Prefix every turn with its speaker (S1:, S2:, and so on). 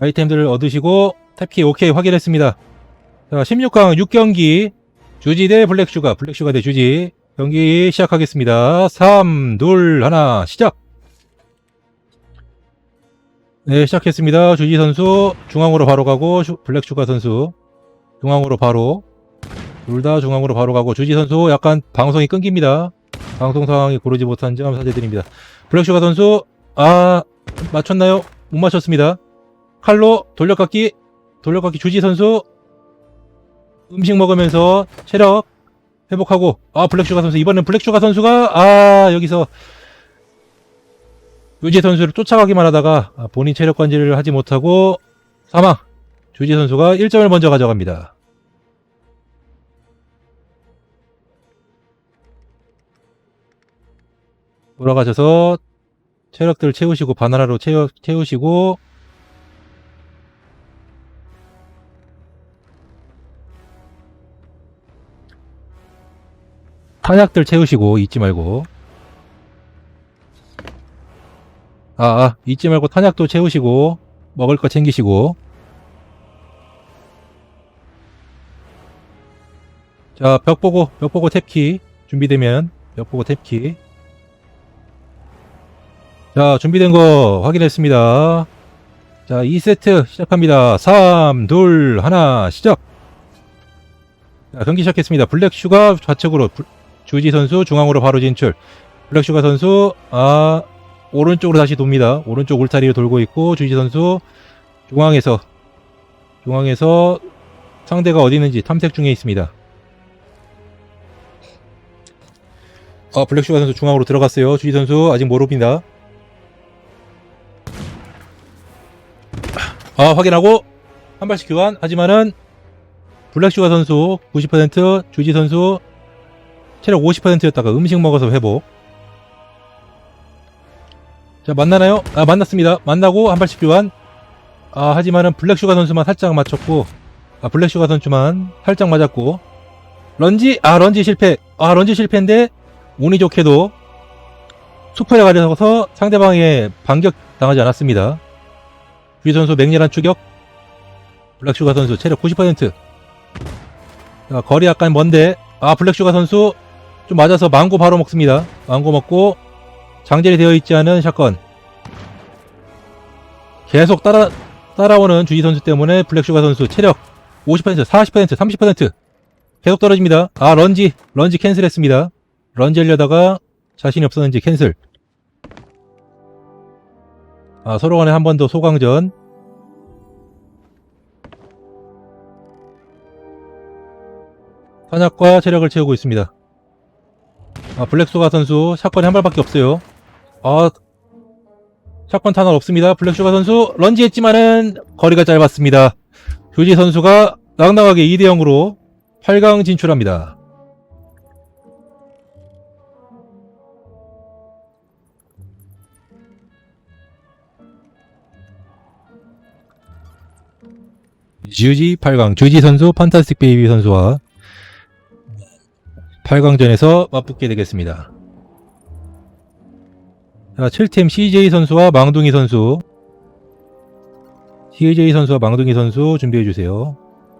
S1: 아이템들을 얻으시고 탭키 오케이 확인했습니다. 자, 16강 6경기 주지 대 블랙슈가 블랙슈가 대 주지 경기 시작하겠습니다. 3, 2, 1 시작! 네 시작했습니다. 주지 선수 중앙으로 바로 가고 슈- 블랙슈가 선수 중앙으로 바로 둘 다 중앙으로 바로 가고 주지 선수 약간 방송이 끊깁니다. 방송 상황이 고르지 못한 점 사죄드립니다. 블랙슈가 선수 아 맞췄나요? 못 맞췄습니다. 칼로 돌려깎기 돌려깎기 주지 선수. 음식 먹으면서 체력 회복하고. 아 블랙슈가 선수. 이번엔 블랙슈가 선수가 아 여기서 유지 선수를 쫓아가기만 하다가 아, 본인 체력 관리를 하지 못하고 사망. 주지 선수가 1점을 먼저 가져갑니다. 돌아가셔서 체력들 채우시고 바나나로 채우, 채우시고 탄약들 채우시고 잊지 말고. 아, 아 잊지 말고 탄약도 채우시고 먹을 거 챙기시고. 자 벽 보고 벽 보고 탭키 준비되면 벽 보고 탭키. 자 준비된 거 확인했습니다. 자 2세트 시작합니다. 3 2 1 시작. 자, 경기 시작했습니다. 블랙슈가 좌측으로 불- 주지 선수 중앙으로 바로 진출. 블랙슈가 선수 아 오른쪽으로 다시 돕니다. 오른쪽 울타리로 돌고 있고 주지 선수 중앙에서 중앙에서 상대가 어디 있는지 탐색 중에 있습니다. 아 블랙슈가 선수 중앙으로 들어갔어요. 주지 선수 아직 모릅니다. 아 확인하고 한 발씩 교환 하지만은 블랙슈가 선수 90% 주지 선수 체력 50%였다가 음식 먹어서 회복. 자, 만나나요? 아, 만났습니다. 만나고 한 발씩 교환. 아, 하지만은 블랙슈가 선수만 살짝 맞췄고, 아, 블랙슈가 선수만 살짝 맞았고, 런지, 아, 런지 실패. 아, 런지 실패인데, 운이 좋게도, 수퍼에 가려서 상대방의 반격 당하지 않았습니다. 휘 선수 맹렬한 추격. 블랙슈가 선수 체력 90%. 자, 거리 약간 먼데, 아, 블랙슈가 선수 좀 맞아서 망고 바로 먹습니다. 망고 먹고 장전이 되어 있지 않은 샷건. 계속 따라 따라오는 주지 선수 때문에 블랙슈가 선수 체력 50%, 40%, 30% 계속 떨어집니다. 아 런지 런지 캔슬했습니다. 런지 하려다가 자신이 없었는지 캔슬. 아 서로 간에 한 번 더 소강전. 탄약과 체력을 채우고 있습니다. 아, 블랙슈가 선수 샷건이 한 발밖에 없어요. 아, 샷건 탄환 없습니다. 블랙슈가 선수 런지 했지만은 거리가 짧았습니다. 조지 선수가 낭낭하게 2대 0으로 8강 진출합니다. 주지 8강 주지 선수 판타스틱 베이비 선수와 8강전에서 맞붙게 되겠습니다. 자, 7팀 CJ 선수와 망둥이 선수. CJ 선수와 망둥이 선수 준비해 주세요.